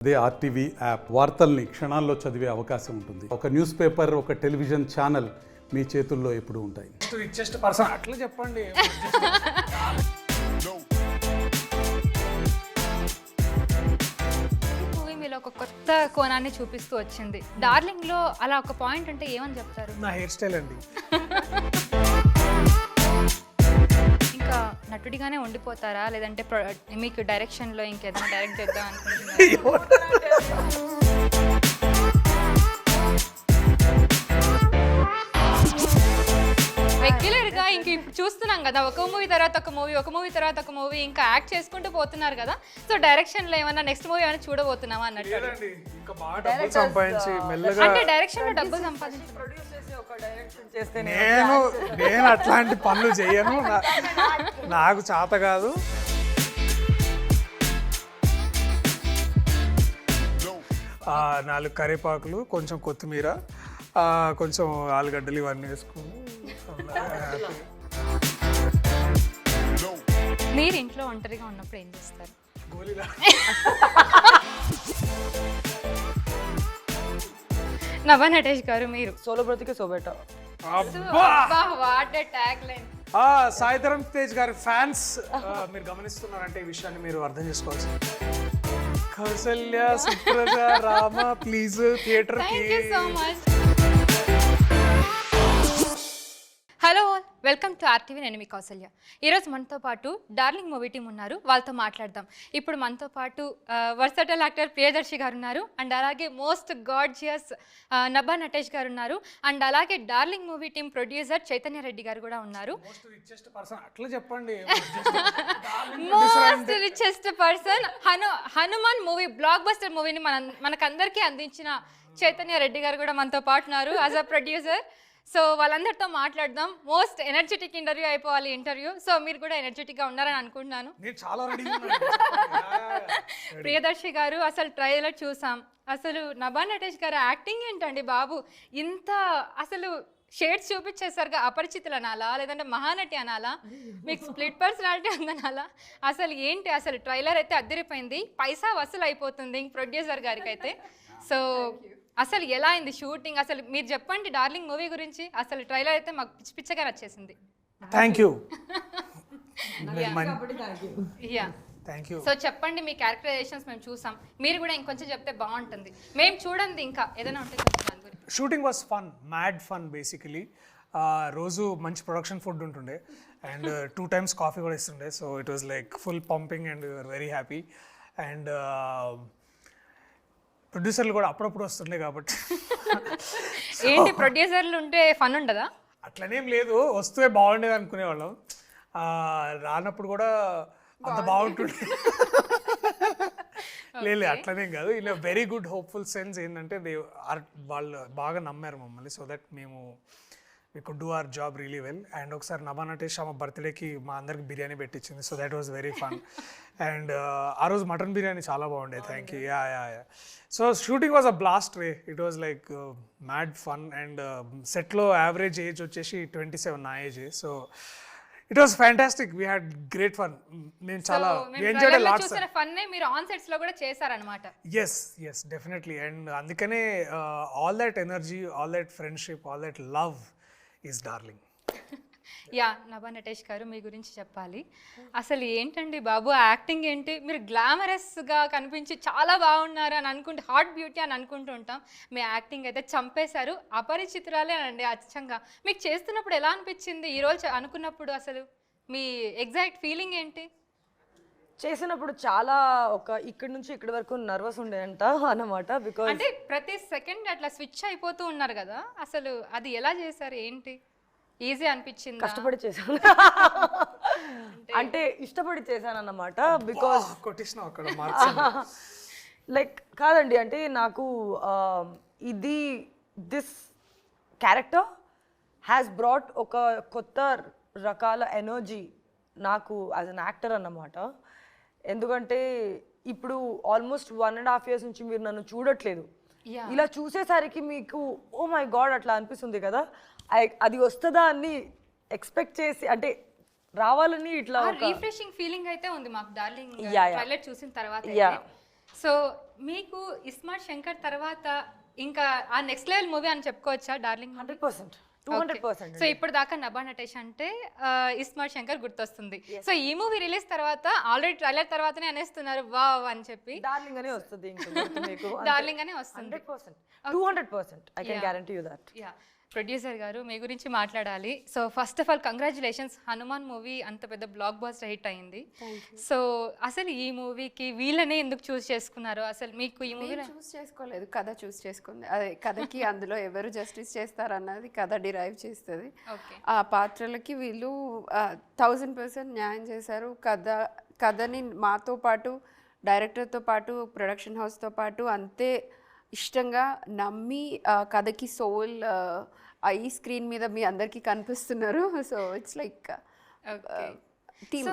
అదే RTV app వార్తల్ని క్షణాల్లో చదివే అవకాశం ఉంటుంది. ఒక న్యూస్ పేపర్ ఒక టెలివిజన్ ఛానల్ మీ చేతుల్లో ఎప్పుడూ ఉంటాయి. రిచెస్ట్ పర్సన్ అట్లా చెప్పండి. మూవీ మీలో ఒక కొత్త కోణాన్ని చూపిస్తూ వచ్చింది. డార్లింగ్లో అలా ఒక పాయింట్ అంటే ఏమని చెప్తారు? నా హెయిర్ స్టైల్ అండి. నటుడిగానే ఉండిపోతారా? లేదంటే మీకు డైరెక్షన్లో ఇంకేదైనా డైరెక్ట్ చేద్దాం అనుకుంటున్నారా? ఇంక ఇప్పుడు చూస్తున్నాం కదా ఒక మూవీ తర్వాత ఒక మూవీ ఒక మూవీ తర్వాత ఒక మూవీ ఇంకా యాక్ట్ చేసుకుంటూ పోతున్నారు కదా. సో డైరెక్షన్లో ఏమన్నా నెక్స్ట్ మూవీ ఏమైనా చూడబోతున్నామా అన్నట్టు? లేదండి ఇంకా బాగా డబ్బులు సంపాదించి మెల్లగా అంటే డైరెక్షన్లో డబ్బులు నేను నేను అట్లాంటి పనులు చేయను. నాకు చేత కాదు. ఆ, నాలుగు కరివేపాకులు కొంచెం కొత్తిమీర ఆ, కొంచెం ఆలుగడ్డలు ఇవన్నీ వేసుకుని. మీరు ఇంట్లో ఒంటరిగా ఉన్నప్పుడు ఏం చేస్తారు? నభా నటేష్ గారు మీరు? సోలో బ్రతికే సోబేట అబ్బా! వాట్ ట్యాగ్ లైన్ ఆ, సాయిధరం తేజ్ గారి ఫ్యాన్స్ మీరు గమనిస్తున్నారంటే ఈ విషయాన్ని మీరు అర్థం చేసుకోవాల్సి కౌసల్య సుప్రజ రామ ప్లీజ్ థియేటర్కి thank you so much hello welcome to RTV నేను మీ కౌసల్య. ఈరోజు మనతో పాటు డార్లింగ్ మూవీ టీం ఉన్నారు వాళ్ళతో మాట్లాడదాం. ఇప్పుడు మనతో పాటు వర్సటల్ యాక్టర్ ప్రియదర్శి గారు ఉన్నారు అండ్ అలాగే మోస్ట్ గాడ్జియస్ నభా నటేష్ గారు ఉన్నారు అండ్ అలాగే Darling movie team producer Chaitanya Reddy గారు కూడా ఉన్నారు. అట్లా చెప్పండి. Most richest person Hanu Hanuman movie blockbuster మూవీని మన మనకందరికీ అందించిన చైతన్య రెడ్డి గారు కూడా మనతో పాటు ఉన్నారు యాజ్ అ ప్రొడ్యూసర్ సో వాళ్ళందరితో మాట్లాడదాం. మోస్ట్ ఎనర్జెటిక్ ఇంటర్వ్యూ అయిపోవాలి ఇంటర్వ్యూ సో మీరు కూడా ఎనర్జెటిక్గా ఉన్నారని అనుకుంటున్నాను. ప్రియదర్శి గారు అసలు ట్రైలర్ చూసాం. అసలు నభా నటేష్ గారు యాక్టింగ్ ఏంటండి బాబు? ఇంత అసలు షేడ్స్ చూపించేసరిగా అపరిచితులు అనాలా? లేదంటే మహానటి అనాలా? మీకు స్ప్లిట్ పర్సనాలిటీ ఉందనాలా అసలు ఏంటి? అసలు ట్రైలర్ అయితే అద్దరిపోయింది. పైసా వసూలు అయిపోతుంది ప్రొడ్యూసర్ గారికి అయితే సో అసలు ఎలా అయింది షూటింగ్? అసలు మీరు చెప్పండి డార్లింగ్ మూవీ గురించి. అసలు ట్రైలర్ అయితే మాకు పిచ్చి పిచ్చగా నచ్చేసింది. Thank you ya thank you so చెప్పండి మీ క్యారెక్టరైజేషన్స్ మేము చూసాం. మీరు కూడా ఇంకొంచెం చెప్తే బాగుంటుంది. మేము చూడండి ఇంకా. ఏదైనా ఉంటే shooting was fun mad fun basically రోజు మంచి ప్రొడక్షన్ ఫుడ్ ఉంటుండే. అండ్ టూ టైమ్స్ కాఫీ కూడా ఇస్తుండే. So it was like full pumping and very happy and ప్రొడ్యూసర్లు కూడా అప్పుడప్పుడు వస్తుండే కాబట్టి. ఏంటి ప్రొడ్యూసర్లు ఉంటే ఫన్ ఉండదా? అట్లనేం లేదు వస్తే బాగుండేది అనుకునేవాళ్ళం. రానప్పుడు కూడా అంత బాగుంటుండే. లేదు అట్లనేం కాదు. In very good hopeful sense ఏంటంటే దే ఆర్ వాళ్ళు బాగా నమ్మారు మమ్మల్ని సో దట్ మేము we could do our job really well and ఒకసారి నభా నటేష్ ఆమె బర్త్డేకి మా అందరికి biryani పెట్టించింది so that was very fun and ఆ రోజు మటన్ బిర్యానీ చాలా బాగుండే. Thank you ya ya ya so shooting was a blast ray it was like mad fun and సెట్లో యావరేజ్ ఏజ్ వచ్చేసి ట్వంటీ సెవెన్ నా age so it was fantastic we had great fun మేము చాలా So, మేము enjoyed trailer లో lots చూసిన fun మీరు on సెట్స్లో కూడా చేశారనమాట ఎస్ ఎస్ డెఫినెట్లీ అండ్ అందుకనే all that energy all that friendship all that love is Darling ya Nabha Natesh గారు మీ గురించి చెప్పాలి. అసలు ఏంటండి బాబు యాక్టింగ్ ఏంటి? మీరు గ్లామరస్గా కనిపించి చాలా బాగున్నారు అని అనుకుంటే హాట్ బ్యూటీ అని అనుకుంటూ ఉంటాం. మీ యాక్టింగ్ అయితే చంపేశారు. అపరిచితురాలే అండి అచ్చంగా. మీకు చేస్తున్నప్పుడు ఎలా అనిపించింది? ఈరోజు అనుకున్నప్పుడు అసలు మీ ఎగ్జాక్ట్ ఫీలింగ్ ఏంటి? చేసినప్పుడు చాలా ఒక ఇక్కడి నుంచి ఇక్కడి వరకు నర్వస్ ఉండేదంట అన్నమాట బికాజ్ అంటే ప్రతి సెకండ్ అట్లా స్విచ్ అయిపోతూ ఉన్నారు కదా అసలు అది ఎలా చేశారు ఏంటి? ఈజీ అనిపించింది? కష్టపడి చేశాను. అంటే ఇష్టపడి చేశాను అన్నమాట బికాజ్ కొట్టేసినావు అక్కడ మార్క్స్ లైక్ కాదండి అంటే నాకు ఆ, ఇది దిస్ క్యారెక్టర్ హ్యాస్ బ్రాట్ ఒక కొత్త రకాల ఎనర్జీ నాకు యాజ్ అన్ యాక్టర్ అన్నమాట. ఎందుకంటే ఇప్పుడు almost one and half years నుంచి మీరు నన్ను చూడట్లేదు. ఇలా చూసేసరికి మీకు ఓ మై గాడ్ అట్లా అనిపిస్తుంది కదా అది వస్తుందా అని ఎక్స్పెక్ట్ చేసి అంటే రావాలని ఇట్లా రీఫ్రెషింగ్ ఫీలింగ్ అయితే ఉంది మాకు డార్లింగ్. ట్రైలర్ చూసిన తర్వాత. సో మీకు ఇస్మార్ట్ శంకర్ తర్వాత ఇంకా ఆ నెక్స్ట్ లెవెల్ మూవీ అని చెప్పుకోవచ్చా Darling hundred percent two hundred percent so ఇప్పుడు దాకా నభా నటేష్ అంటే ఇస్మార్ట్ శంకర్ గుర్తొస్తుంది. సో ఈ మూవీ రిలీజ్ తర్వాత ఆల్రెడీ ట్రైలర్ తర్వాతనే అనేస్తున్నారు వావ్ అని చెప్పి. డార్లింగ్ అనే వస్తుంది డార్లింగ్ అనే వస్తుంది. Percent. Two hundred percent I can guarantee you that ya producer గారు మీ గురించి మాట్లాడాలి. So first of all congratulations Hanuman movie అంత పెద్ద బ్లాక్ బాస్టర్ హిట్ అయింది. సో అసలు ఈ మూవీకి వీళ్ళనే ఎందుకు చూస్ చేసుకున్నారు? అసలు మీకు ఈ మూవీలో చూస్ చేసుకోలేదు. కథ చూస్ చేసుకుంది. అదే కథకి అందులో ఎవరు జస్టిస్ చేస్తారన్నది కథ డిరైవ్ చేస్తుంది. ఆ పాత్రలకి వీళ్ళు థౌజండ్ పర్సెంట్ న్యాయం చేశారు. కథ కథని మాతో పాటు డైరెక్టర్తో పాటు ప్రొడక్షన్ హౌస్తో పాటు అంతే ఇష్టంగా నమ్మి కథకి సోల్ ఈ స్క్రీన్ మీద మీ అందరికీ కనిపిస్తున్నారు. సో ఇట్స్ లైక్ సో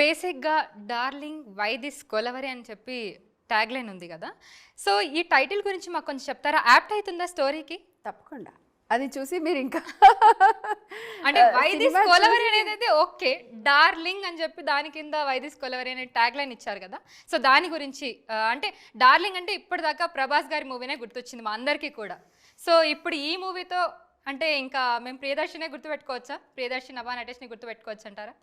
బేసిక్గా డార్లింగ్ వై దిస్ కొలవరి అని చెప్పి ట్యాగ్ లైన్ ఉంది కదా. సో ఈ టైటిల్ గురించి మాకు కొంచెం చెప్తారా? యాప్ట్ అవుతుందా స్టోరీకి? తప్పకుండా. అది చూసి మీరు ఇంకా అంటే ఆ, వై దిస్ సినిమా కొలవరి అనేది అయితే ఓకే డార్లింగ్ అని చెప్పి దాని కింద వై దిస్ కొలవరి అనే ట్యాగ్ లైన్ ఇచ్చారు కదా. సో దాని గురించి అంటే డార్లింగ్ అంటే ఇప్పటిదాకా ప్రభాస్ గారి మూవీనే గుర్తొచ్చింది మా అందరికీ కూడా. సో ఇప్పుడు ఈ మూవీతో అంటే ఇంకా మేము ప్రియదర్శినే గుర్తుపెట్టుకోవచ్చా? ప్రియదర్శిని నభా నటేష్ని గుర్తుపెట్టుకోవచ్చు అంటారా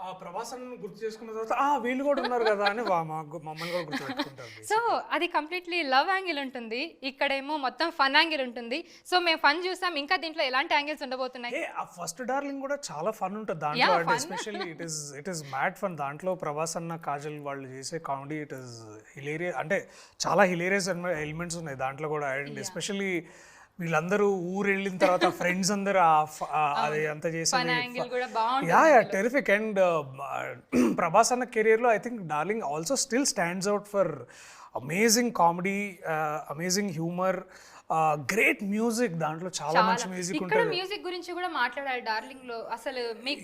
ఆ ప్రభాసం గుర్తు చేసుకున్న తర్వాత ఆ వీళ్ళు కూడా ఉన్నారు కదా అని వా- మా గు- మమ్మల్ని కూడా గుర్తుపెట్టుకుంటారు సో అది కంప్లీట్లీ లవ్ యాంగిల్ ఉంటుంది. ఇక్కడేమో మొత్తం ఫన్ యాంగిల్ ఉంటుంది. సో మేము ఫన్ చూసాం. ఇంకా దీంట్లో ఎలాంటి యాంగిల్స్ ఉండబోతున్నాయి? ఆ ఫస్ట్ డార్లింగ్ కూడా చాలా ఫన్ ఉంటుంది దాంట్లో. Especially it is it is mad fun. దాంట్లో ప్రభాస్ అన్న కాజల్ వాళ్ళు చేసే కామెడీ ఇట్ ఇస్ హిలేరియస్ అంటే చాలా హిలేరియస్ ఎలిమెంట్స్ ఉన్నాయి దాంట్లో కూడా. అండ్ ఎస్పెషల్లీ వీళ్ళందరూ ఊరు వెళ్ళిన తర్వాత ఫ్రెండ్స్ అందరూ అది అంతా బాగుంటుంది ya ya terrific and Prabhas అన్న కెరియర్లో I think Darling also still stands out for amazing comedy amazing humour great music దాంట్లో చాలా మంచి మ్యూజిక్ ఇక్కడ ఉంటుంది. మ్యూజిక్ గురించి కూడా మాట్లాడారు డార్లింగ్లో. అసలు మీకు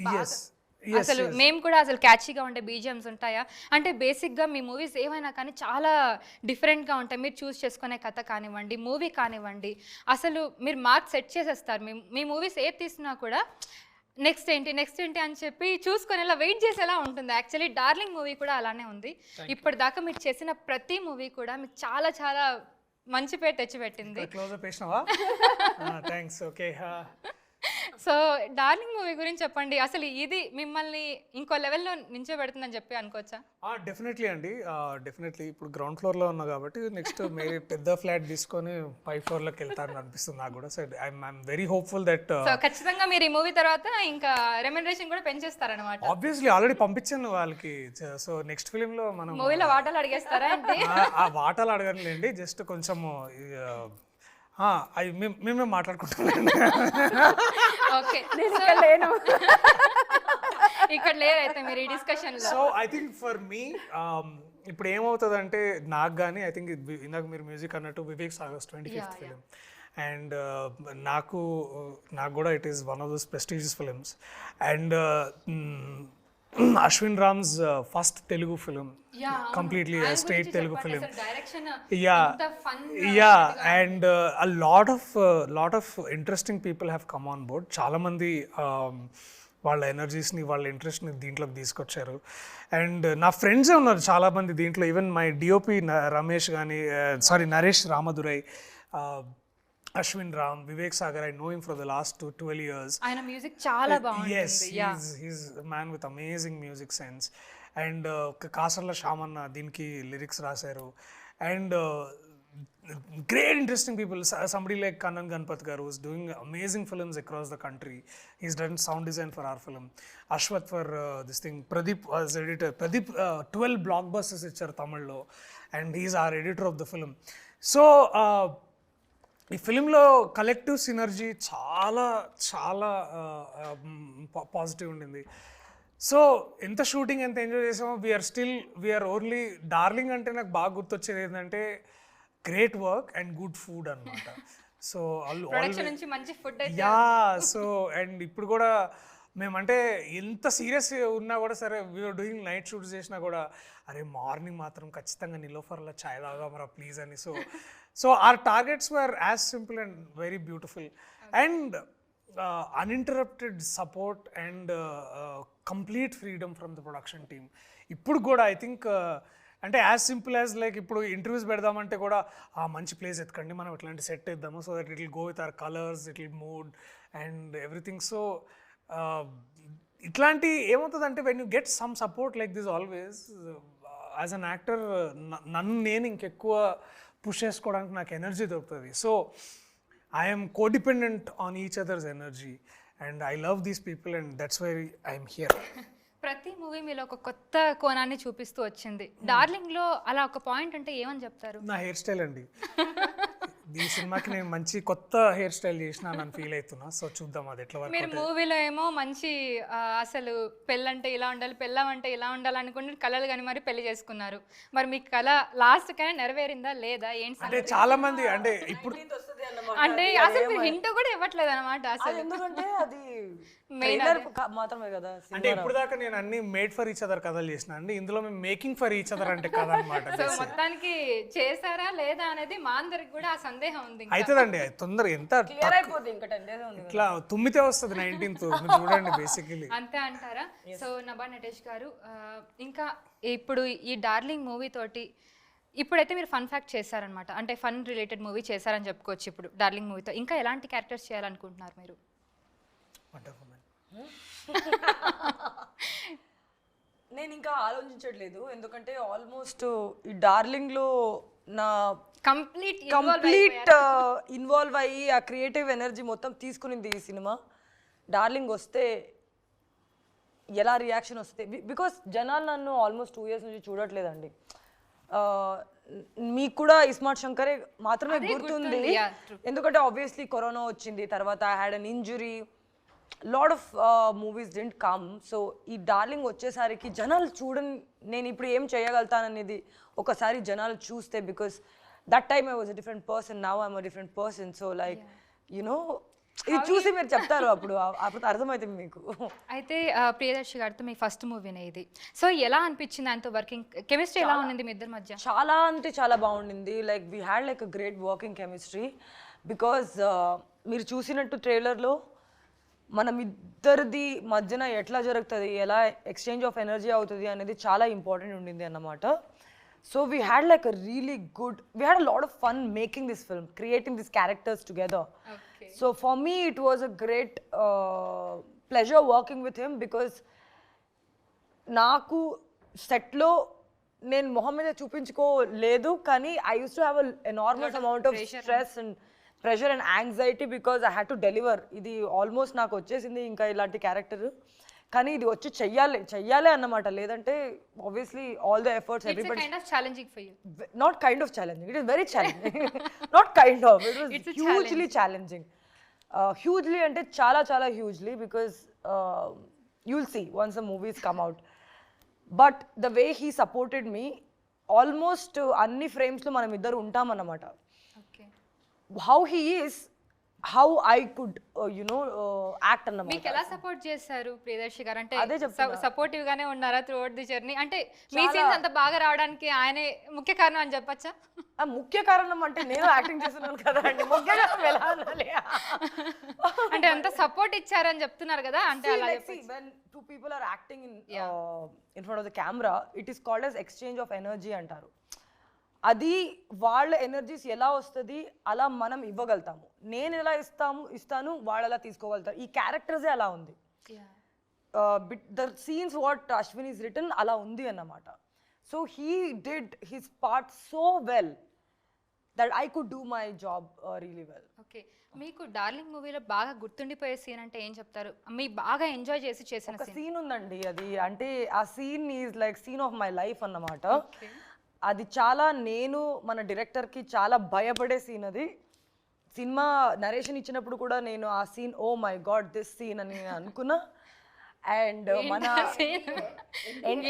అసలు మేము కూడా అసలు క్యాచీగా ఉండే బీజిఎమ్స్ ఉంటాయా? అంటే బేసిక్గా మీ మూవీస్ ఏమైనా కానీ చాలా డిఫరెంట్గా ఉంటాయి. మీరు చూస్ చేసుకునే కథ కానివ్వండి మూవీ కానివ్వండి. అసలు మీరు మార్క్ సెట్ చేసేస్తారు. మీ మీ మూవీస్ ఏది తీసినా కూడా నెక్స్ట్ ఏంటి నెక్స్ట్ ఏంటి అని చెప్పి చూసుకునేలా వెయిట్ చేసేలా ఉంటుంది. యాక్చువల్లీ డార్లింగ్ మూవీ కూడా అలానే ఉంది. ఇప్పటిదాకా మీరు చేసిన ప్రతి మూవీ కూడా మీకు చాలా చాలా మంచి పేరు తెచ్చిపెట్టింది. Close up వేసినావా? Thanks okay so Darling movie గురించి చెప్పండి. అసలు ఇది మిమ్మల్ని ఇంకో లెవెల్లో నించోబెడుతుందని చెప్పి అనుకోవచ్చా? డెఫినెట్లీ అండి. డెఫినెట్లీ ఇప్పుడు గ్రౌండ్ ఫ్లోర్లో ఉన్నా కాబట్టి నెక్స్ట్ మేరీ పెద్ద ఫ్లాట్ తీసుకొని పై ఫ్లోర్లోకి వెళ్తారని అనిపిస్తుంది నాకు కూడా. So I'm very hopeful that so ఖచ్చితంగా మీరు ఈ మూవీ తర్వాత ఇంకా రెమ్యునరేషన్ కూడా పెంచేస్తారనమాట ఆబ్వియస్లీ ఆల్రెడీ పంపించాను వాళ్ళకి. సో నెక్స్ట్ ఫిలింలో మనం మూవీలో వాటాలు అడిగేస్తారా ఆ- వాటాలు అడగనులేండి. జస్ట్ కొంచెము అవి మేమే మాట్లాడుకుంటాం ఓకే. నేను ఇక్కడ లేను. ఇక్కడ లేరు అయితే మీరు ఈ డిస్కషన్లో. So I think for me ఇప్పుడు ఏమవుతుందంటే నాకు కానీ ఐ థింక్ ఇందాక మీరు మ్యూజిక్ అన్నట్టు Vivek Sagar twenty fifth film and నాకు నాకు కూడా it is one of those prestigious films and Ashwin Ram's first Telugu film completely straight Telugu film direction yeah. Fun yeah and uh, a lot of uh, lot of interesting people have come on board. చాలా మంది um, వాళ్ళ ఎనర్జీస్ని వాళ్ళ ఇంట్రెస్ట్ని దీంట్లోకి తీసుకొచ్చారు. And నా ఫ్రెండ్సే ఉన్నారు చాలా మంది దీంట్లో. ఈవెన్ మై డిఓపి రమేష్ కానీ sorry Naresh Ramadurai Ashwin Ram Vivek Sagar I know him for the last twelve years ఆయన మ్యూజిక్ చాలా బాగుంటుంది. He's man with amazing music sense and Kasarla శ్యామన్న దీనికి లిరిక్స్ రాశారు. And great interesting people somebody like Kannan Ganapath గారు is doing amazing films across the country is done sound design for our film Ashwath for this thing Pradeep was editor Pradeep twelve blockbusters ఇచ్చారు తమిళ్ళో. And he's our editor of the film so ఈ ఫిలింలో collective synergy చాలా చాలా positive ఉండింది. So ఎంత shooting ఎంత enjoy చేసామో we're still we're only Darling అంటే నాకు బాగా గుర్తొచ్చేది ఏంటంటే great work and good food అనమాట సో యా సో అండ్ ఇప్పుడు కూడా మేమంటే ఎంత సీరియస్ ఉన్నా కూడా సరే వీఆర్ డూయింగ్ నైట్ షూట్స్ చేసినా కూడా అరే మార్నింగ్ మాత్రం ఖచ్చితంగా నిలోఫర్లో ఛాయ్ తాగామరా ప్లీజ్ అని. So so our targets were as simple and very beautiful and uninterrupted support and complete freedom from the production team ఇప్పుడు కూడా ఐ థింక్ అంటే యాజ్ సింపుల్ యాజ్ లైక్ ఇప్పుడు ఇంటర్వ్యూస్ పెడదామంటే కూడా ఆ మంచి ప్లేస్ ఎత్తుకండి మనం ఇట్లాంటి సెట్ ఇద్దాము so that it will go with our colours it will mood and everything so ఇట్లాంటి ఏమవుతుందంటే when you get some support like this always as an actor నన్ను నేను ఇంకెక్కువ పుష్ చేసుకోవడానికి నాకు ఎనర్జీ దొరుకుతుంది. So I'm codependent on each others energy and I love these people and that's why I'm here ప్రతి movie మీలో ఒక కొత్త కోణాన్ని చూపిస్తూ వచ్చింది. డార్లింగ్లో అలా ఒక పాయింట్ అంటే ఏమని చెప్తారు? నా హెయిర్ స్టైల్ అండి. ఈ సినిమాకి నేను మంచి కొత్త హెయిర్ స్టైల్ చేసిన నన్ను ఫీల్ అవుతున్నా. సో చూద్దాం అది ఎట్లా మీరు మూవీలో ఏమో మంచి అసలు పెళ్ళంటే ఇలా ఉండాలి పెళ్ళం అంటే ఇలా ఉండాలి అనుకుని కలలు కానీ మరి పెళ్ళి చేసుకున్నారు. మరి మీ కళ లాస్ట్ కైనా నెరవేరిందా లేదా? ఏంటి అంటే? చాలా మంది అంటే ఇప్పుడు వస్తుంది అన్నమాట. అంటే అసలు మీరు హింట్ కూడా ఇవ్వట్లేదు అనమాట అసలు. ఎందుకంటే అది మాత్రమే కదా అంటే ఇప్పుడు దాకా నేను అన్ని మేడ్ ఫర్ ఈచ్ అదర్ కథలు చేసిన. అండి ఇందులో మేము మేకింగ్ ఫర్ ఈచ్ అదర్ అంటే కథ అనమాట సో మొత్తానికి చేశారా లేదా అనేది మా అందరికి కూడా ఆ సందేహం ఉంది ఇంకా. అవుతుందండి తొందర ఎంత క్లియర్ అయిపోద్ది ఇంకా టెన్ డేస్ ఉంది. ఇట్లా తుమ్మితే వస్తుంది నైన్టీన్త్ చూడండి బేసికలీ అంతే అంటారా? సో నభా నటేష్ గారు ఇంకా ఇప్పుడు ఈ డార్లింగ్ మూవీ తోటి ఇప్పుడైతే మీరు ఫన్ ఫ్యాక్ట్ చేశారనమాట అంటే ఫన్ రిలేటెడ్ మూవీ చేశారని చెప్పుకోవచ్చు ఇప్పుడు డార్లింగ్ మూవీతో. ఇంకా ఎలాంటి క్యారెక్టర్స్ చేయాలనుకుంటున్నారు మీరు? నేను ఇంకా ఆలోచించట్లేదు. ఎందుకంటే ఆల్మోస్ట్ ఈ డార్లింగ్లో నా కంప్లీట్ కంప్లీట్ ఇన్వాల్వ్ అయ్యి ఆ క్రియేటివ్ ఎనర్జీ మొత్తం తీసుకునింది ఈ సినిమా. డార్లింగ్ వస్తే ఎలా రియాక్షన్ వస్తుంది బికాస్ జనాలు నన్ను ఆల్మోస్ట్ టూ ఇయర్స్ నుంచి చూడట్లేదండి. మీకు కూడా ఇస్మార్ట్ శంకరే మాత్రమే గుర్తుంది. ఎందుకంటే ఆబ్వియస్లీ కరోనా వచ్చింది తర్వాత I had an injury lot of movies didn't come so ఈ డార్లింగ్ వచ్చేసరికి జనాలు చూడని నేను ఇప్పుడు ఏం చేయగలుగుతాననేది ఒకసారి జనాలు చూస్తే because that time I was a different person now I'm a different person so like you know ఇది చూసి మీరు చెప్తారు అప్పుడు అప్పుడు అర్థమవుతుంది మీకు. అయితే ప్రియదర్శి గారితో మీ ఫస్ట్ మూవీనే ఇది. సో ఎలా అనిపించింది ఆయనతో వర్కింగ్ కెమిస్ట్రీ ఎలా ఉండింది మీ ఇద్దరి మధ్య? చాలా అంటే చాలా బాగుండింది. Like we had like a great working chemistry because మీరు చూసినట్టు ట్రైలర్లో మనం ఇద్దరిది మధ్యన ఎట్లా జరుగుతుంది ఎలా ఎక్స్చేంజ్ ఆఫ్ ఎనర్జీ అవుతుంది అనేది చాలా ఇంపార్టెంట్ ఉండింది అన్నమాట. So we had like a really good we had a lot of fun making this film creating this characters together okay so for me it was a great pleasure working with him because నాకు సెట్లో నేను మొహం మీద చూపించుకోలేదు కానీ I use to have enormous amount of stress and pressure and anxiety because I had to deliver ఇది almost నాకు వచ్చేసింది ఇంకా ఇలాంటి క్యారెక్టర్ కానీ ఇది వచ్చి చెయ్యాలి చెయ్యాలి అన్నమాట. లేదంటే obviously all the efforts everybody kind of challenging for you not kind of challenging it is very challenging not kind of it was a hugely challenging hugely అంటే చాలా చాలా hugely because you'll see once the movies come out but the way he supported me almost అన్ని ఫ్రేమ్స్లో మనం ఇద్దరు ఉంటామన్నమాట. How he is how I could you know act అన్నమాట మీకు ఎలా సపోర్ట్ చేశారు ప్రియదర్శి గారు? అంటే అదే. సపోర్టివ్ గానే ఉన్నారా త్రూ అవుట్ ది జర్నీ అంటే మీ సీన్స్ అంత బాగా రావడానికి ఆయనే ముఖ్య కారణం అని చెప్పచ్చా? ముఖ్య కారణం అంటే నేను యాక్టింగ్ చేస్తున్నాను కదా అండి. ముఖ్య కారణం ఎలా అంటే అంత సపోర్ట్ ఇచ్చారని చెప్తున్నారు కదా అంటే అలా two people are acting in uh, in front of the camera, it is called as exchange of energy అంటారు. అది వాళ్ళ ఎనర్జీస్ ఎలా వస్తుంది అలా మనం ఇవ్వగలుగుతాము. నేను ఎలా ఇస్తాము ఇస్తాను వాళ్ళు ఎలా తీసుకోగలుగుతారు. ఈ క్యారెక్టర్సే అలా ఉంది. But the scenes what Ashwin is written అలా ఉంది అన్నమాట. So he did his part so well that I could do my job really well okay మీకు డార్లింగ్ మూవీలో బాగా గుర్తుండిపోయే సీన్ అంటే ఏం చెప్తారు? మీ బాగా ఎంజాయ్ చేసి చేసిన సీన్ ఉందండి అది. అంటే ఆ scene is like scene of my life అన్నమాట. అది చాలా నేను మన డైరెక్టర్కి చాలా భయపడే సీన్ అది. సినిమా నరేషన్ ఇచ్చినప్పుడు కూడా నేను ఆ scene oh my god this scene అని నేను అనుకున్నా అండ్ మన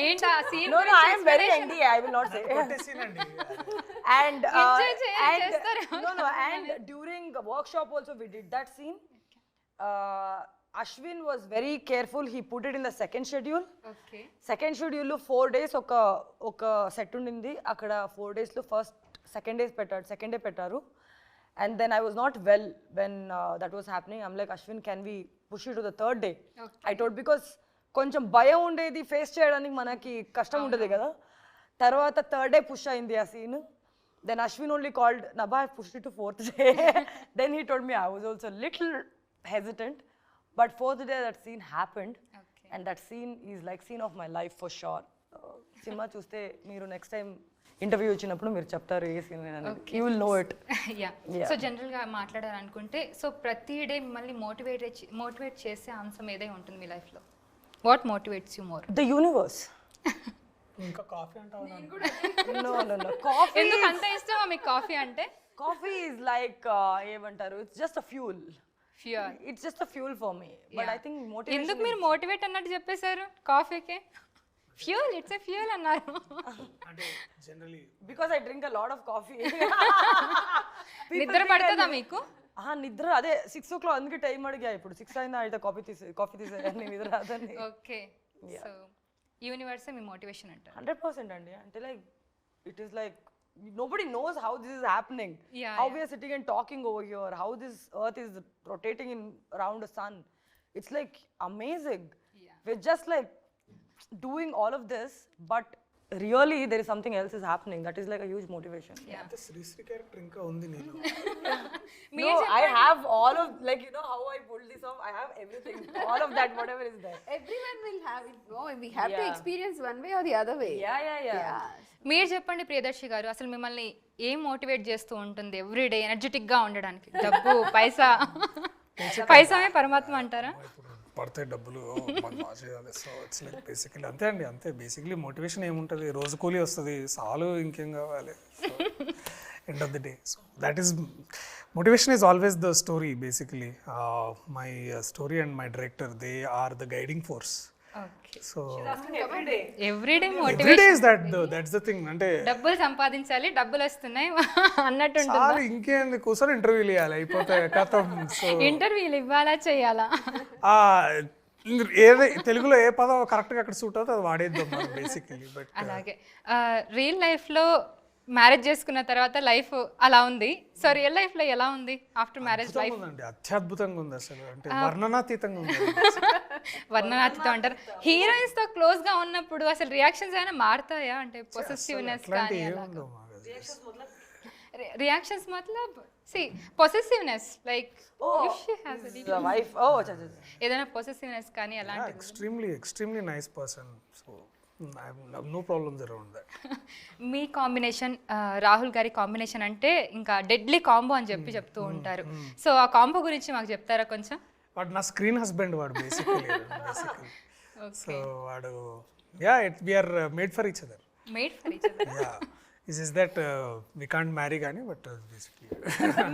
ఏంటి ఆ scene no no I am very MD I will not say అండి. And uh, Enjoy చేయాలి, and చేస్తారేమో no no and was very careful. He put it in the second schedule. Okay second షెడ్యూల్లో four days ఒక ఒక set ఉండింది. అక్కడ four డేస్లో first second days పెట్టాడు సెకండ్ డే పెట్టారు. And then I was not well when that was happening I'm like Ashwin can we push to the third day I thought because కొంచెం భయం ఉండేది ఫేస్ చేయడానికి మనకి కష్టం ఉంటుంది కదా. తర్వాత థర్డ్ డే పుష్ అయింది ఆ scene then Ashwin only called Nabha push to fourth day then he told me I was also little hesitant but fourth day that scene happened and that scene is like scene of my life for sure cinema చూస్తే మీరు next time interview వచ్చినప్పుడు మీరు చెప్తారు a scene you will know it yeah so జనరల్గా మాట్లాడాలనుకుంటే so ప్రతి day మిమ్మల్ని motivate motivate చేసే అంశం ఏదై ఉంటుంది మీ లైఫ్లో what motivates you more the universe ఇంకా కాఫీ కాఫీ ఎందుకు అంత ఇష్టమా మీకు కాఫీ అంటే? కాఫీ ఈజ్ లైక్ ఏమంటారు? It's just a fuel fuel it's just fuel for me but I think motivation ఎందుకు మీరు మోటివేట్ అన్నట్టు చెప్పేశారు? కాఫీకి ఫ్యూల్ ఇట్స్ ఫ్యూల్ అన్నారు. అంటే generally because I drink a lot of coffee నిద్ర పడుతుందా మీకు? నిద్ర అదే సిక్స్ ఓ క్లాక్ అందుకే టైం అడిగా ఇప్పుడు. సిక్స్ అయిందా? అయితే కాఫీ తీసే కాఫీ తీసే నిద్ర రాదని. ఓకే సో యూనివర్సే మీ మోటివేషన్ అంటారు? హండ్రెడ్ పర్సెంట్ అండి. అంటే like it is like nobody knows how this is happening. Yeah, how yeah. we are sitting and talking over here, how this earth is rotating in around the sun. It's like amazing. Yeah. We're just like doing all of this, but really there is something else is happening. That is like a huge motivation. Yeah. no, I have all of like you know how I pulled this off. I have everything, all of that, whatever is there. Everyone will have it. No, we have yeah. to experience one way or the other way. Yeah, yeah, yeah. yeah. మీరు చెప్పండి ప్రియదర్శి గారు అసలు మిమ్మల్ని ఏం motivate చేస్తూ ఉంటుంది everyday గా ఉండడానికి? డబ్బు పైసా? పైసామే పరమాత్మ అంటారా? పడితే డబ్బులు సో ఇట్స్ లైక్ బేసికలీ అంతే అండి అంతే. బేసికలీ మోటివేషన్ ఏముంటుంది? రోజు కూలీ వస్తుంది సాలు ఇంకేం కావాలి? End of the day so that is motivation is always the story basically my story and my director they are the guiding force so everyday every motivate day is that that's the thing అంటే డబ్బులు సంపాదించాలి డబ్బులు వస్తున్నాయి అన్నట్టు చాలు ఇంకేంది? కూర్చొని ఇంటర్వ్యూలు ఇవ్వాలి అయిపోతే కథం. సో ఇంటర్వ్యూలు ఇవ్వాలా చేయాలా ఆ, ఏది తెలుగులో ఏ పదం కరెక్ట్గా అక్కడ సూట్ అవుతుంది అది వాడేద్దాం బేసికలీ బట్ అలాగే. రియల్ లైఫ్లో మ్యారేజ్ చేసుకున్న తర్వాత లైఫ్ అలా ఉంది. సో రియల్ లైఫ్లో ఎలా ఉంది? After marriage life? ఉందండి. అత్యద్భుతంగా ఉంది అసలు. అంటే వర్ణనాతీతంగా ఉంది. వర్ణనాతితో అంటారు. హీరోయిన్స్తో క్లోజ్గా ఉన్నప్పుడు అసలు రియాక్షన్స్ అయినా మారుతాయా? అంటే పొసెసివ్నెస్ కానీ. రియాక్షన్స్ మతలబ్ సి పొసెసివ్నెస్ లైక్ acha. ఏదైనా పొసెసివ్నెస్ కానీ అలాంటిది. Extremely extremely nice person so no problems around that me combination Rahul గారి కాంబినేషన్ అంటే ఇంకా డెడ్లీ కాంబో అని చెప్పి చెప్తూ ఉంటారు. సో ఆ కాంబో గురించి మాకు చెప్తారా కొంచెం? వాడు నా స్క్రీన్ హస్బెండ్ వాడు బేసికలీ సో వాడు ya it we're made for each other made for each ya is is that we can't marry కానీ బట్ బేసిక్లీ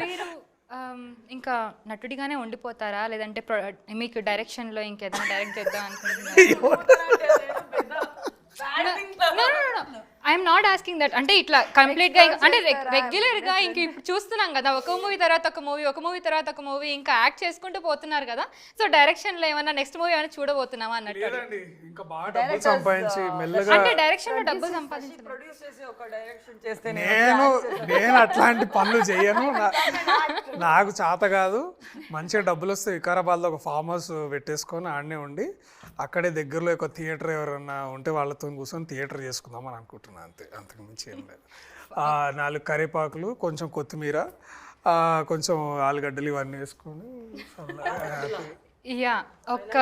మీరు um, ఇంకా నటుడిగానే ఉండిపోతారా? లేదంటే మీకు డైరెక్షన్లో ఇంకేదైనా డైరెక్ట్ చేద్దాం అనుకుంటున్నారా? I no, thing. No, no, no, I'm not asking that అంటే ఇట్లా కంప్లీట్గా అంటే రెగ్యులర్గా ఇంక ఇప్పుడు చూస్తున్నాం కదా ఒక మూవీ తర్వాత ఒక మూవీ ఒక మూవీ తర్వాత ఒక మూవీ ఇంకా యాక్ట్ చేసుకుంటూ పోతున్నారు కదా. సో డైరెక్షన్లో ఏమన్నా నెక్స్ట్ మూవీ ఏమైనా చూడబోతున్నామా అన్నట్టు? లేదండి ఇంకా బాగా డబ్బులు సంపాదించి మెల్లగా అంటే డైరెక్షన్లో డబ్బులు సంపాదించాలి ప్రొడ్యూస్ చేసి ఒక డైరెక్షన్ చేస్తే నేను నేను అట్లాంటి పనులు చేయను. నాకు చేత కాదు. మంచిగా డబ్బులు వస్తే వికారాబాద్లో ఒక ఫామ్ హౌస్ పెట్టేసుకొని ఆడనే ఉండి అక్కడే దగ్గరలో ఒక థియేటర్ ఎవరన్నా ఉంటే వాళ్ళతో కూర్చొని థియేటర్ చేసుకుందాం అని అనుకుంటున్నాను అంతే అంతకు మించి ఏం లేదు. ఆ, నాలుగు కరివేపాకులు కొంచెం కొత్తిమీర ఆ, కొంచెం ఆలుగడ్డలు ఇవన్నీ వేసుకొని. యా ఒక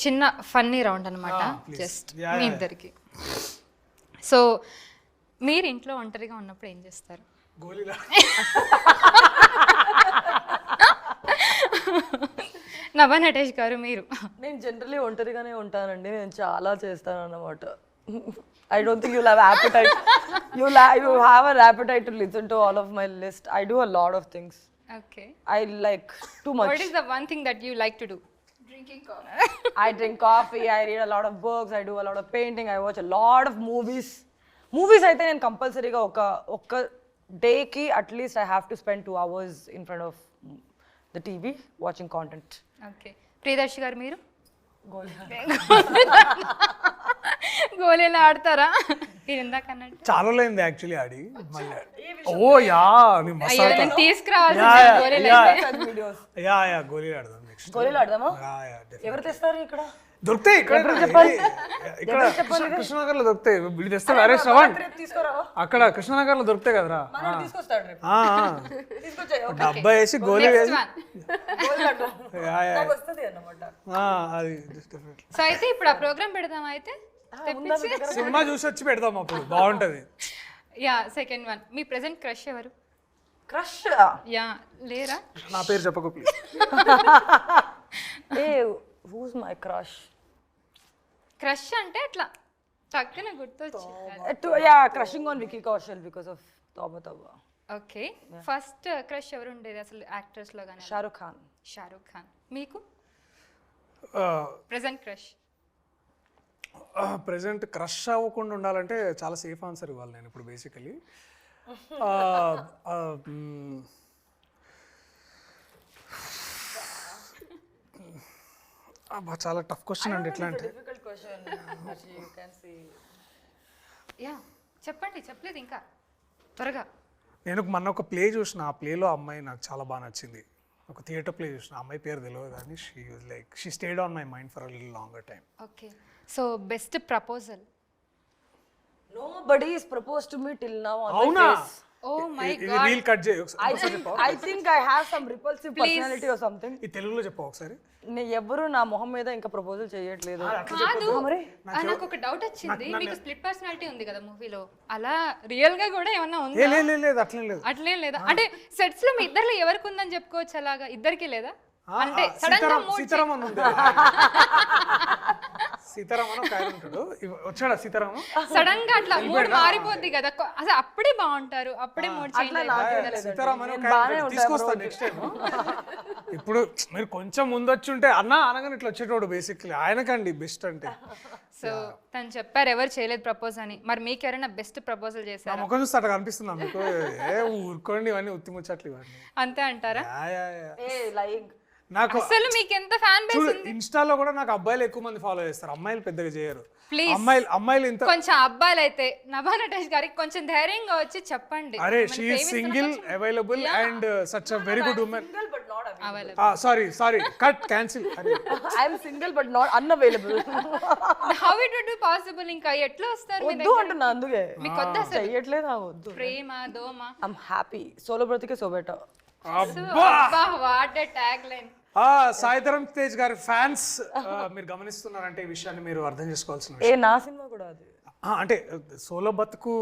చిన్న ఫన్నీ రౌండ్ అనమాట జస్ట్ మీ ఇద్దరికి సో మీరు ఇంట్లో ఒంటరిగా ఉన్నప్పుడు ఏం చేస్తారు? నభా నటేష్ గారు మీరు. నేను జనరలీ ఒంటరిగానే ఉంటానండి నేను చాలా చేస్తాను అన్నమాట I don't think you'll have appetite you you have an appetite to listen to all of my list I do a lot of things okay I like too much what is the one thing that you like to do Drinking coffee. I drink coffee, I read a lot of books, I do a lot of painting, I watch a lot of movies. Movies అయితే నేను కంపల్సరీగా ఒక ఒక్క డేకి at least I have to spend two hours in front of the TV watching content okay Priyadarshi గారు మీరు గోళీలు ఆడతారా? మీరు ఇందాక అన్నట్టు. చాలా లేనిది యాక్చువల్లీ ఆడి మళ్ళీ ఓ యా నేను మస్తు అయ్యో ఆడతా. నేను తీసుకురావాల్సి యా, యా, గోళీలు యా. అయితే. వీడియోస్ యా యా గోళీలు ఆడదాం నెక్స్ట్ గోళీలు ఆడదామా? Ya ya definitely. ఎవరు తెస్తారు ఇక్కడ? దొరుకుతాయి ఇక్కడ. ఇక్కడ కృష్ణ- కృష్ణనగర్లో దొరుకుతాయి. వీళ్ళు తెస్తారు. అరే శ్రవణ్. తీసుకురావా? అక్కడ కృష్ణనగర్లో దొరుకుతాయి కదరా. మనోడు తీసుకొస్తాడు రేపు ఆ, ఆ. తీసుకొచ్చాయి డబ్బా వేసి గోలీ వేసి వన్ యా, యా. నాకు వస్తుంది అన్నమాట. ఆ, అది. సో అయితే ఇప్పుడు ఆ ప్రోగ్రామ్ పెడదాం అయితే? సినిమా చూసి వచ్చి పెడదాం అప్పుడు. బాగుంటది. యా సెకండ్ వన్ మీ ప్రెసెంట్ క్రష్ ఎవరు? క్రష్ యా లేరా? నా పేరు చెప్పకు please A who's my crush crush అంటే అట్లా టక్కున గుర్తొచ్చి ya crushing on Vicky Kaushal because of Tauba Tauba. Okay. First crush ఎవరు ఉండేది అసలు యాక్టర్స్లో కానీ షారుఖ్ ఖాన్ షారూక్ ఖాన్ మీకు? ప్రెసెంట్ క్రష్ ప్రెసెంట్ క్రష్ అవ్వకుండా ఉండాలంటే చాలా సేఫ్ ఆన్సర్ ఇవ్వాలి నేను ఇప్పుడు బేసికలీ చాలా టఫ్ క్వశ్చన్ అండి ఎట్లా అంటే యా చెప్పండి చెప్పలేదు ఇంకా. త్వరగా. నేను మొన్న ఒక ప్లే చూసిన ఆ ప్లేలో అమ్మాయి నాకు చాలా బాగా నచ్చింది. ఒక థియేటర్ ప్లే చూసిన అమ్మాయి పేరు తెలియదు కానీ she like she stayed on my mind for a little longer time okay so best proposal nobody is propose to me till now on అవునా? ఓ మై ఇది రీల్ కట్ చేయి. ఒకసారి. I think I have some repulsive personality or something ఈ తెలుగులో చెప్పు ఒకసారి. నేను ఎవ్వరు నా మొహం మీద ఇంకా ప్రపోజల్ చేయట్లేదు. కాదు నాకు ఒక డౌట్ వచ్చింది. మీకు స్ప్లిట్ పర్సనాలిటీ ఉంది కదా మూవీలో అలా రియల్గా కూడా ఏమన్నా ఉందా? లేదు అట్లే లేదు. అట్లేం లేదా? అంటే సెట్స్లో మీ ఇద్దరిలో ఎవరికి ఉందని చెప్పుకోవచ్చు అలాగా? ఇద్దరికి లేదా? అంటే సడన్గా మూడ్ సీతారామన్ ఇవ- వచ్చాడా సీతారామన్? సడన్గా అట్లా మూడ్ మారిపోద్ది కదా. అసలు అప్పుడే బాగుంటారు. అప్పుడే మూడ్ సీతారామన్. తీసుకొస్తాను నెక్స్ట్ టైం ఇప్పుడు మీరు కొంచెం ముందు వచ్చి ఉంటే అన్న అనగానే ఇట్లా వచ్చేటోడు బేసిక్లీ ఆయనకండి బెస్ట్ అంటే. సో తను చెప్పారు ఎవరు చేయలేదు ప్రపోజ్ అని. మరి మీకు ఎవరైనా బెస్ట్ ప్రపోజల్ చేశారు? ముఖం చూస్తే అట్లా కనిపిస్తుందా మీకు ఏ ఊరుకోండి ఇవన్నీ ఉత్తి ముచ్చట్లు ఇవన్నీ. అంతే అంటారా? లైక్ నాకు అసలు మీకు ఎంత ఫ్యాన్ బేస్ ఉంది? ఇన్స్టాలో కూడా నాకు అబ్బాయిలు ఎక్కువ మంది ఫాలో చేస్తారు. అమ్మాయిలు పెద్దగా చేయరు. Please. అమ్మాయిలు అమ్మాయిలు ఇంత కొంచెం అబ్బాయిలు అయితే నభా నటేష్ గారికి కొంచెం ధైర్యంగా వచ్చి చెప్పండి. అరే she single available and such a very good women but not available. Sorry sorry cut cancel I'm single but not unavailable how it would be possible ఇంకా ఎట్లా వస్తారు మీ వద్దు అంటున్నా అందుకే. మీకు వద్దు అసలు? చెయ్యట్లేదు? నాకు వద్దు. ప్రేమ దోమ. ఐఎమ్ హ్యాపీ సోలో బ్రతికే సో బెటర్ సాయిధరం తేజ్ గారి ఫ్యాన్స్ మీరు గమనిస్తున్నారంటే ఈ విషయాన్ని మీరు అర్థం చేసుకోవాల్సిన ఏ నా సినిమా కూడా అది. ఆ, అంటే సోలో బతుకు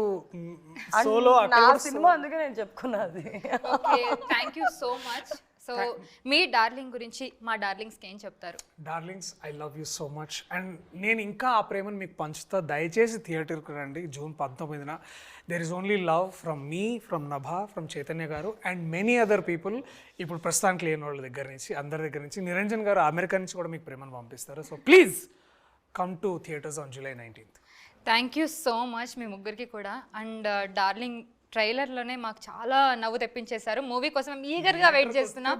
సోలో నా సినిమా అందుకే నేను చెప్పుకున్నది. Okay thank you so much so me darling గురించి మా డార్లింగ్స్కి ఏం చెప్తారు? Darlings I love you so much and నేను ఇంకా ఆ ప్రేమను మీకు పంచుతా. దయచేసి థియేటర్కి రండి. జూన్ పంతొమ్మిదిన. There is only love from me from Nabha from Chaitanya garu and many other people ఇప్పుడు ప్రస్తుతానికి లేని వాళ్ళ దగ్గర నుంచి అందరి దగ్గర నుంచి. నిరంజన్ గారు అమెరికా నుంచి కూడా మీకు ప్రేమను పంపిస్తారు. So please come to theatres on July nineteenth thank you so much మీ ముగ్గురికి కూడా. అండ్ డార్లింగ్ ట్రైలర్లోనే మాకు చాలా నవ్వు తెప్పించేశారు. మూవీ కోసం మేము ఈగర్గా వెయిట్ చేస్తున్నాం.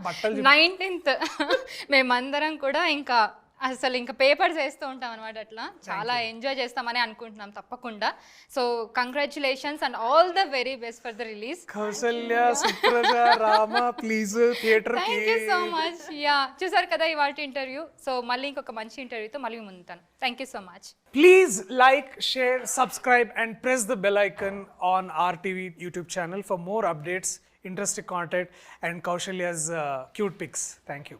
నైన్టీన్త్. మేమందరం కూడా ఇంకా అసలు ఇంకా పేపర్స్ వేస్తూ ఉంటాం అనమాట అట్లా. చాలా ఎంజాయ్ చేస్తామని అనుకుంటున్నాం తప్పకుండా. So congratulations and all the very best for the release Kausalya Supraja Rama please theatre thank you so much yeah చూసారు కదా ఇవాళ ఇంటర్వ్యూ సో మళ్ళీ ఇంకొక మంచి ఇంటర్వ్యూతో మళ్ళీ ముందుతాను thank you so much Please like, share, subscribe, and press the bell icon on RTV YouTube channel for more updates, interesting content, and Kaushalya's uh, cute pics. Thank you.